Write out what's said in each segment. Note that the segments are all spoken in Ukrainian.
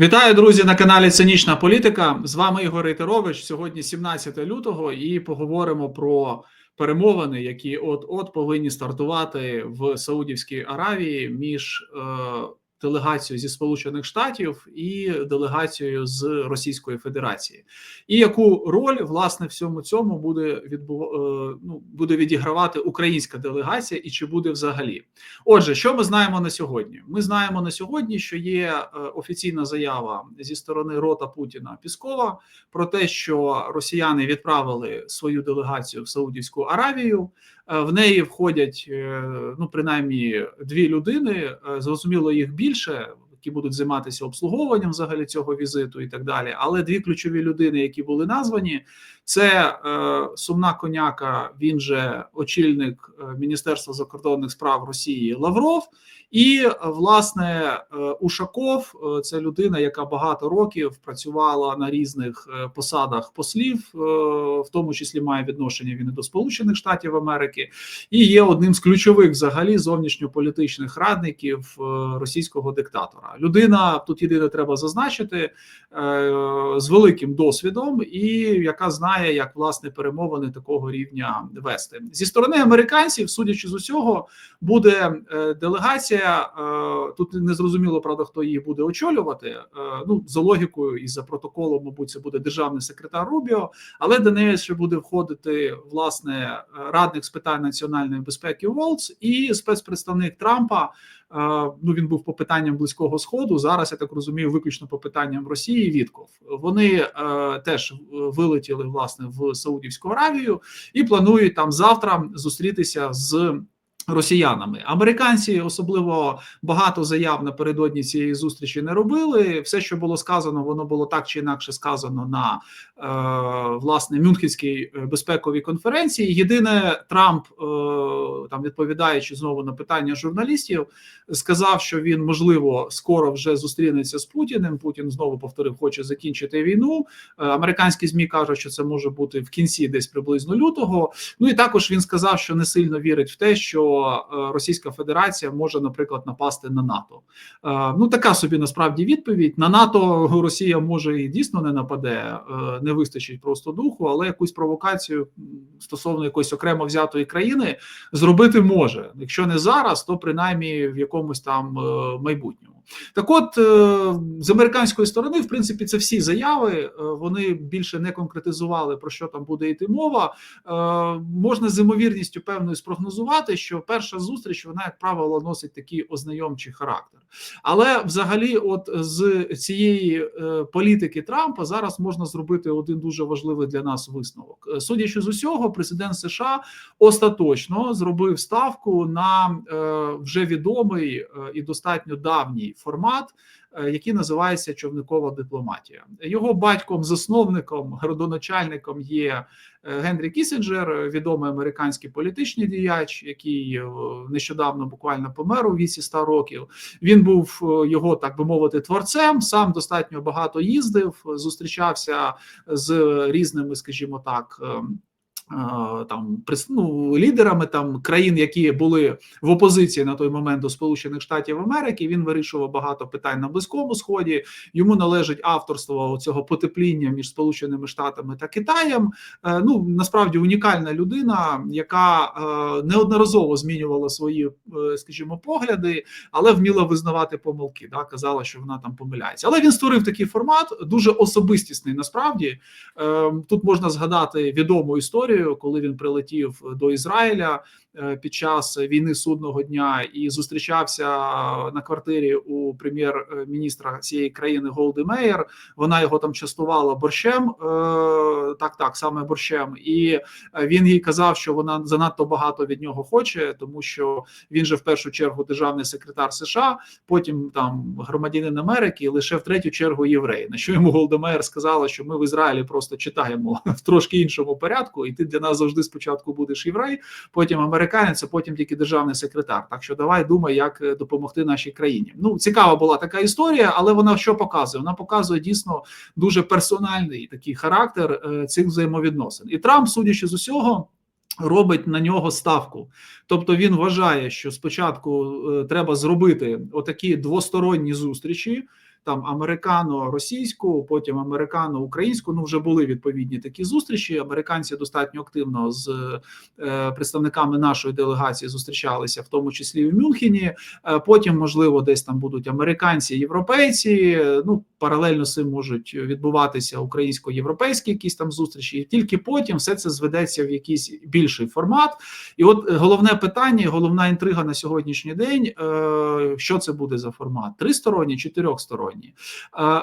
Вітаю, друзі, на каналі Цинічна Політика. З вами Ігор Рейтерович. Сьогодні 17 лютого, і поговоримо про перемовини, які от-от повинні стартувати в Саудівській Аравії між е, делегацією зі Сполучених Штатів і делегацією з Російської Федерації. І яку роль власне всьому цьому буде відбув... е, ну, буде відігравати українська делегація, і чи буде взагалі? Отже, що ми знаємо на сьогодні? Ми знаємо на сьогодні, що є е, офіційна заява зі сторони рота Путіна Піскова про те, що росіяни відправили свою делегацію в Саудівську Аравію. Е, В неї входять е, ну принаймні дві людини. е, Зрозуміло, їх більше. Які будуть займатися обслуговуванням взагалі цього візиту і так далі, але дві ключові людини, які були названі, це сумна коняка. Він же очільник Міністерства закордонних справ Росії Лавров, і власне е, Ушаков е, це людина, яка багато років працювала на різних е, посадах послів, в тому числі має відношення він і до Сполучених Штатів Америки, і є одним з ключових взагалі зовнішньополітичних радників російського диктатора. Людина тут єдине треба зазначити з великим досвідом, і яка знає, як власне перемовини такого рівня вести зі сторони американців, судячи з усього, буде делегація. Е, тут не зрозуміло, правда, хто її буде очолювати. Е, ну за логікою і за протоколом, мабуть, це буде державний секретар Рубіо, але до неї ще буде входити власне радник з питань національної безпеки Волц і спецпредставник Трампа. Е, Ну він був по питанням близького сходу. Зараз я так розумію, виключно по питанням Росії. Вітков вони теж вилетіли власне в Саудівську Аравію і планують там завтра зустрітися з. Росіянами американці особливо багато заяв напередодні цієї зустрічі не робили. Все, що було сказано, воно було так чи інакше сказано на е, власне Мюнхенській безпековій конференції. Єдине, Трамп е, там відповідаючи знову на питання журналістів, сказав, що він можливо скоро вже зустрінеться з Путіним. Путін знову повторив, хоче закінчити війну. Е, американські змі кажуть, що це може бути в кінці, десь приблизно лютого. Ну і також він сказав, що не сильно вірить в те, що е, Російська Федерація може, наприклад, напасти на НАТО. Е, Ну така собі насправді відповідь на НАТО. Росія може і дійсно не нападе, е, не вистачить просто духу, але якусь провокацію стосовно якоїсь окремо взятої країни зробити може. Якщо не зараз, то принаймні в якомусь там майбутньому. Так, от е, з американської сторони, в принципі, це всі заяви. е, Вони більше не конкретизували про що там буде йти мова. Е, Можна з ймовірністю певною спрогнозувати, що перша зустріч вона, як правило, носить такий ознайомчий характер. Але взагалі, от з цієї політики Трампа зараз можна зробити один дуже важливий для нас висновок. Судячи з усього, президент США остаточно зробив ставку на вже відомий і достатньо давній формат, е, який називається човникова дипломатія. Його батьком-засновником, родоначальником є е, Генрі Кісінджер, відомий американський політичний діяч, який е, нещодавно буквально помер у віці 100 років. Він був його, так би мовити, творцем. Сам достатньо багато їздив, зустрічався з різними, скажімо так. Ем, Там ну, лідерами там країн, які були в опозиції на той момент до Сполучених Штатів Америки, він вирішував багато питань на близькому сході. Йому належить авторство цього потепління між Сполученими Штатами та Китаєм. Е, Ну насправді унікальна людина, яка е, неодноразово змінювала свої, е, скажімо, погляди, але вміла визнавати помилки. Да, казала, що вона там помиляється. Але він створив такий формат, дуже особистісний. Насправді Е, тут можна згадати відому історію, коли він прилетів до Ізраїля під час війни судного дня і зустрічався на квартирі у прем'єр-міністра цієї країни Голди Меєр. Вона його там частувала борщем, е, так, так, саме борщем, і е, він їй казав, що вона занадто багато від нього хоче, тому що він же в першу чергу державний секретар США, потім там громадянин Америки, і лише в третю чергу єврей. На що йому Голда Меєр сказала, що ми в Ізраїлі просто читаємо в трошки іншому порядку, і ти для нас завжди спочатку будеш єврей, потім американець, а потім тільки державний секретар. Так що давай думай, як е, допомогти нашій країні. Ну цікава була така історія, але вона що показує? Вона показує дійсно дуже персональний такий характер е, цих взаємовідносин. І Трамп, судячи з усього. Робить на нього ставку, тобто він вважає, що спочатку е, треба зробити отакі двосторонні зустрічі, там американо-російську, потім американо-українську. Ну вже були відповідні такі зустрічі. Американці достатньо активно з е, представниками нашої делегації зустрічалися, в тому числі в Мюнхені. Е, потім, можливо, десь там будуть американці, європейці. Ну паралельно з цим можуть відбуватися українсько-європейські якісь там зустрічі, і тільки потім все це зведеться в якийсь більший формат. І от головне питання, головна інтрига на сьогоднішній день: е, що це буде за формат: тристоронній чотирьохсторонній. Е,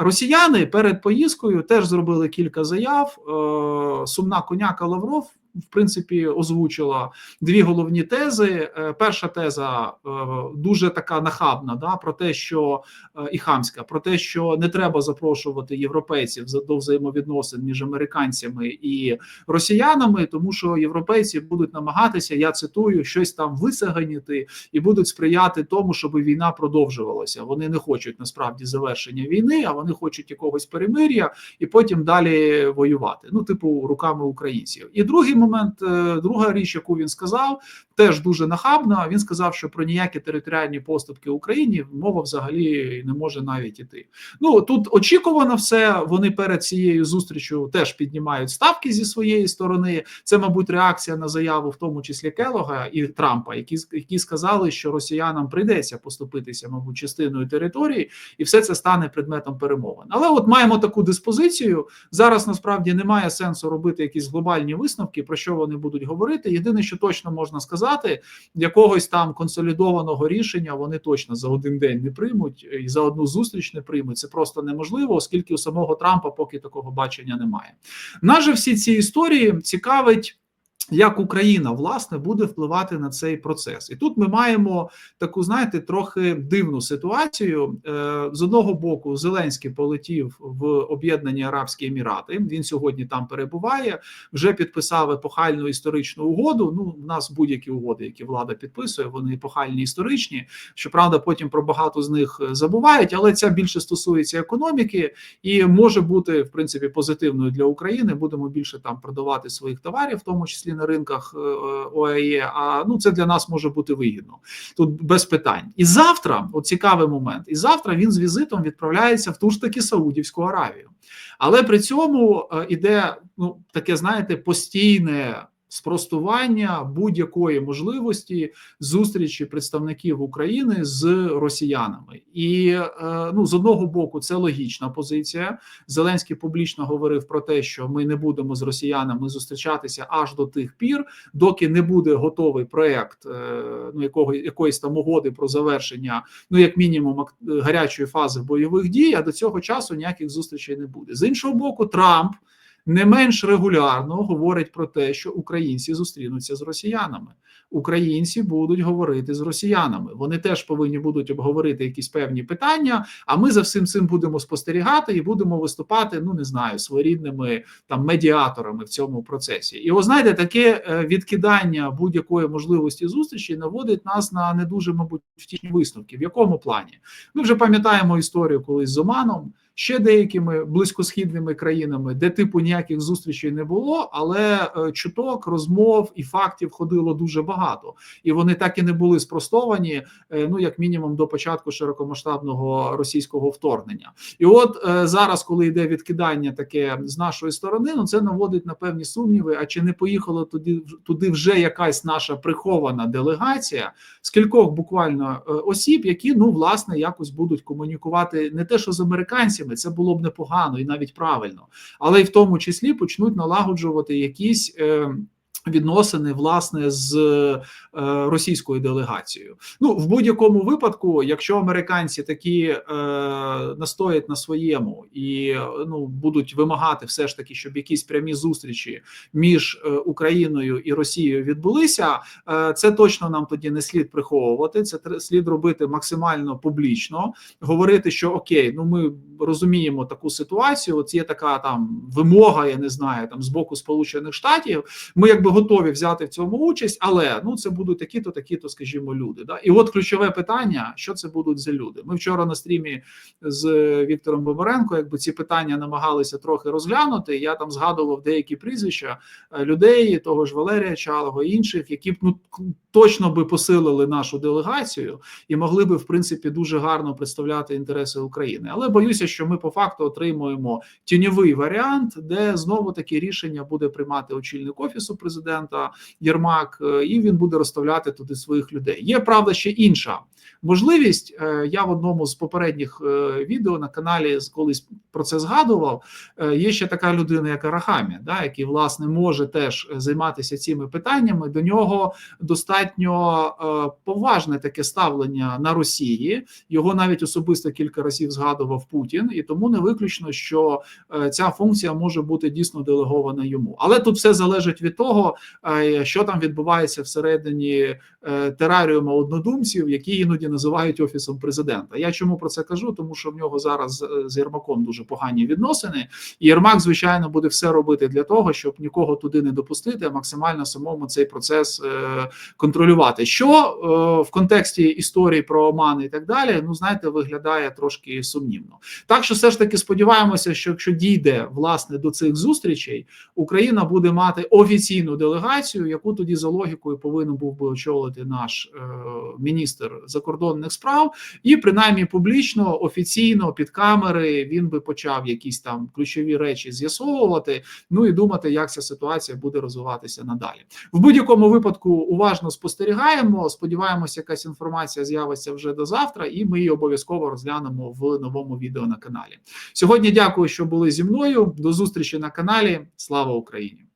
росіяни перед поїздкою теж зробили кілька заяв. Е, сумна коняка Лавров в принципі озвучила дві головні тези. Е, перша теза е, дуже така нахабна, да про те, що е, і хамська, про те, що не треба запрошувати європейців до взаємовідносин між американцями і росіянами, тому що європейці будуть намагатися, я цитую, щось там висаганіти і будуть сприяти тому, щоб війна продовжувалася. Вони не хочуть насправді завершення війни, а вони хочуть якогось перемир'я і потім далі воювати. Ну, типу, руками українців. І другий момент, е, друга річ, яку він сказав, теж дуже нахабна. Він сказав, що про ніякі територіальні поступки Україні мова взагалі не може навіть іти. Ну тут очікувано все. Вони перед цією зустрічю теж піднімають ставки зі своєї сторони. Це, мабуть, реакція на заяву, в тому числі Келога і Трампа, які які сказали, що росіянам прийдеться поступитися, мабуть, частиною території, і все це стане предметом перемовин. Але от маємо таку диспозицію. Зараз насправді немає сенсу робити якісь глобальні висновки про що вони будуть говорити. Єдине, що точно можна сказати, якогось там консолідованого рішення вони точно за один день не приймуть і за одну зустріч не приймуть. Це просто неможливо, оскільки у самого Трампа поки такого бачення немає. Нас же всі ці історії цікавить як Україна власне буде впливати на цей процес, і тут ми маємо таку, знаєте, трохи дивну ситуацію. Е, з одного боку, Зеленський полетів в Об'єднані Арабські Емірати. Він сьогодні там перебуває, вже підписав епохальну історичну угоду. Ну, в нас будь-які угоди, які влада підписує, вони епохальні історичні. Щоправда, потім про багато з них забувають, але ця більше стосується економіки і може бути в принципі позитивною для України. Будемо більше там продавати своїх товарів, в тому числі на ринках е, ОАЄ, а ну це для нас може бути вигідно тут без питань. І завтра, от цікавий момент, і завтра він з візитом відправляється в ту ж таки Саудівську Аравію, але при цьому е, іде ну таке, знаєте, постійне спростування будь-якої можливості зустрічі представників України з росіянами, і е, ну з одного боку це логічна позиція. Зеленський публічно говорив про те, що ми не будемо з росіянами зустрічатися аж до тих пір, доки не буде готовий проект е, ну якого якоїсь там угоди про завершення, ну як мінімум гарячої фази бойових дій. А до цього часу ніяких зустрічей не буде з іншого боку. Трамп не менш регулярно говорить про те, що українці зустрінуться з росіянами. Українці будуть говорити з росіянами. Вони теж повинні будуть обговорити якісь певні питання. А ми за всім цим будемо спостерігати і будемо виступати. Ну не знаю, своєрідними там медіаторами в цьому процесі. І ви знаєте, таке е, відкидання будь-якої можливості зустрічі наводить нас на не дуже, мабуть, втішні висновки. В якому плані ми вже пам'ятаємо історію колись з Оманом ще деякими близькосхідними країнами, де типу ніяких зустрічей не було, але е, чуток, розмов і фактів ходило дуже багато, і вони так і не були спростовані. Е, ну як мінімум до початку широкомасштабного російського вторгнення. І от е, зараз, коли йде відкидання таке з нашої сторони, ну це наводить на певні сумніви. А чи не поїхала туди туди вже якась наша прихована делегація з кількох буквально осіб, які ну власне якось будуть комунікувати не те, що з американцями українцями, це було б непогано і навіть правильно, але й в тому числі почнуть налагоджувати якісь. Е, Відносини власне з е, російською делегацією. Ну в будь-якому випадку, якщо американці такі е, настоять на своєму і ну будуть вимагати, все ж таки, щоб якісь прямі зустрічі між е, Україною і Росією відбулися, е, це точно нам тоді не слід приховувати. Це слід робити максимально публічно, говорити, що окей, ну ми розуміємо таку ситуацію. От є така там вимога, я не знаю, там з боку Сполучених Штатів. Ми як якби готові взяти в цьому участь, але ну це будуть такі-то, такі-то, скажімо, люди. Да? І от ключове питання: що це будуть за люди? Ми вчора на стрімі з Віктором Бобаренко, якби ці питання намагалися трохи розглянути. Я там згадував деякі прізвища е, людей, того ж Валерія Чалого інших, які б ну точно би посилили нашу делегацію і могли би в принципі дуже гарно представляти інтереси України. Але боюся, що ми по факту отримуємо тіньовий варіант, де знову таки рішення буде приймати очільник офісу Єрмак, е, і він буде розставляти туди своїх людей. Є правда ще інша можливість. Е, Я в одному з попередніх е, відео на каналі колись про це згадував. Є ще така людина, як Арахамі, да, який власне може теж займатися цими питаннями. До нього достатньо поважне таке ставлення на Росії. Його навіть особисто кілька разів згадував Путін, і тому не виключно, що ця функція може бути дійсно делегована йому. Але тут все залежить від того, е, що там відбувається всередині е, тераріума однодумців, які іноді називають офісом президента. Я чому про це кажу? Тому що в нього зараз з- з Єрмаком дуже погані відносини. І Єрмак, звичайно, буде все робити для того, щоб нікого туди не допустити, а максимально самому цей процес е, контролювати. Що е, в контексті історії про Оман і так далі, ну знаєте, виглядає трошки сумнівно. Так що все ж таки сподіваємося, що якщо дійде власне до цих зустрічей, Україна буде мати офіційну делегацію, яку тоді за логікою повинен був би очолити наш е, міністр закордонних справ, і принаймні публічно, офіційно під камери він би почав якісь там ключові речі з'ясовувати. Ну і думати, як ця ситуація буде розвиватися надалі. В будь-якому випадку уважно спостерігаємо. Сподіваємося, якась інформація з'явиться вже до завтра, і ми її обов'язково розглянемо в новому відео на каналі. Сьогодні дякую, що були зі мною. До зустрічі на каналі. Слава Україні!